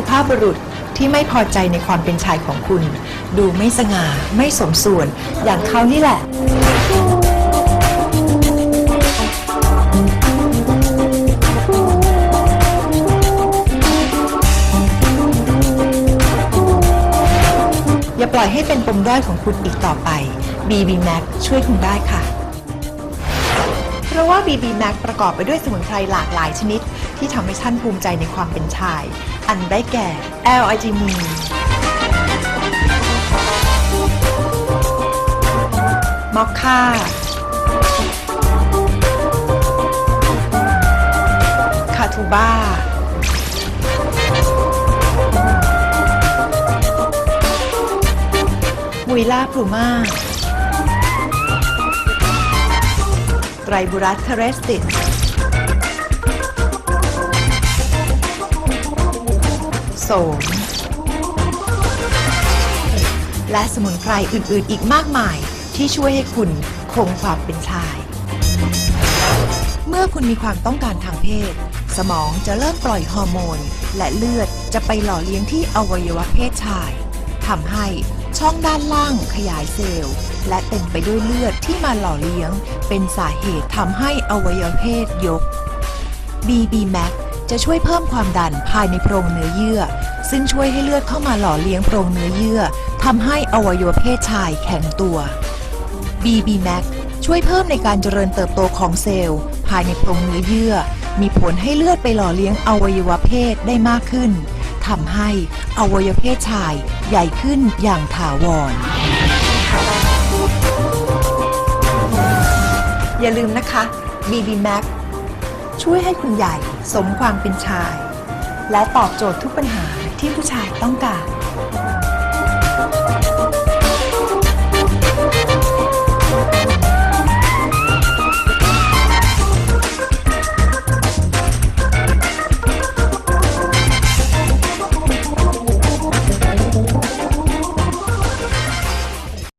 สุภาพบุรุษที่ไม่พอใจในความเป็นชายของคุณ ดูไม่สง่าไม่สมส่วน อย่างเขานี่แหละ อย่าปล่อยให้เป็นปมด้อยของคุณอีกต่อไป BB Max ช่วยคุณได้ค่ะ ราะว่า BB Max ประกอบไปด้วยสมุนไพรหลากหลายชนิด ที่ทำให้ท่านภูมิใจในความเป็นชาย อันได้แก่ l อ g จินีมอคค่า คาทูบ้ามุยล่าพลูมา ไตรบุรัสเทเรสติสโสม และสมุนไพรอื่นๆ อีกมากมายที่ช่วยให้คุณคงความเป็นชาย เมื่อคุณมีความต้องการทางเพศ สมองจะเริ่มปล่อยฮอร์โมน และเลือดจะไปหล่อเลี้ยงที่อวัยวะเพศชายทำให้ ช่องด้านล่างขยายเซลล์ และเต็มไปด้วยเลือดที่มาหล่อเลี้ยง เป็นสาเหตุทำให้อวัยวะเพศยก BB Max จะช่วยเพิ่มความดันภายในโพรงเนื้อเยื่อ ซึ่งช่วยให้เลือดเข้ามาหล่อเลี้ยงโพรงเนื้อเยื่อทำให้อวัยวะเพศชายแข็งตัว BB Max ช่วยเพิ่มในการเจริญเติบโตของเซลล์ ภายในโพรงเนื้อเยื่อ มีผลให้เลือดไปหล่อเลี้ยงอวัยวะเพศได้มากขึ้น ทำให้อวัยวะเพศชายใหญ่ขึ้นอย่างถาวร อย่าลืมนะคะ BB Max ช่วยให้คุณใหญ่สมความเป็นชาย และตอบโจทย์ทุกปัญหาที่ผู้ชายต้องการ